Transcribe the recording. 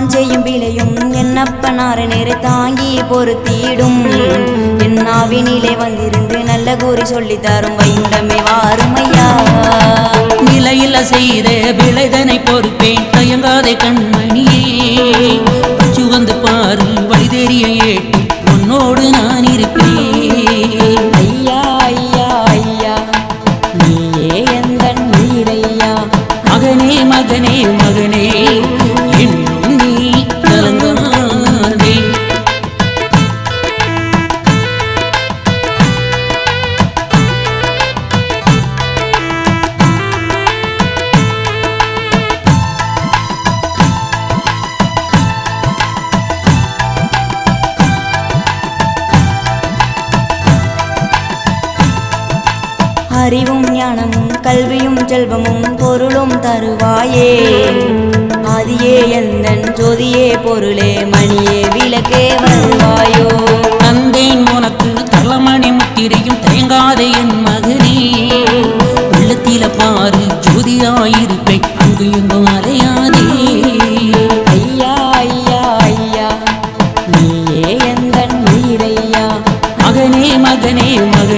நான் செய்யும் பிழையும் என்னப்பனார நேரை தாங்கி பொறுத்திடும் என்னாவினிலே வந்திருந்து நல்ல கூறி சொல்லி தரும் வைண்டமே வாருமையா நிலையில செய்த விளைதனை பொறுப்பேன் தயங்காதே கண்மணியே. அச்சு வந்து பாரு வழிதெரிய ஏட்டு அறிவும் ஞானமும் கல்வியும் செல்வமும் பொருளும் தருவாயே. ஆதியே எந்தன் ஜோதியே பொருளே மணியே விளக்கே வருவாயோ. தந்தேன் உனக்கு தலமணி முத்திரையும் தேங்காதே என் மகனே. உள்ளத்தில பாரு ஜோதியாயிருப்பேன் அங்கு எங்கும் அலையாதே. ஐயா ஐயா ஐயா நீயே எந்தன் மகனே மகனே.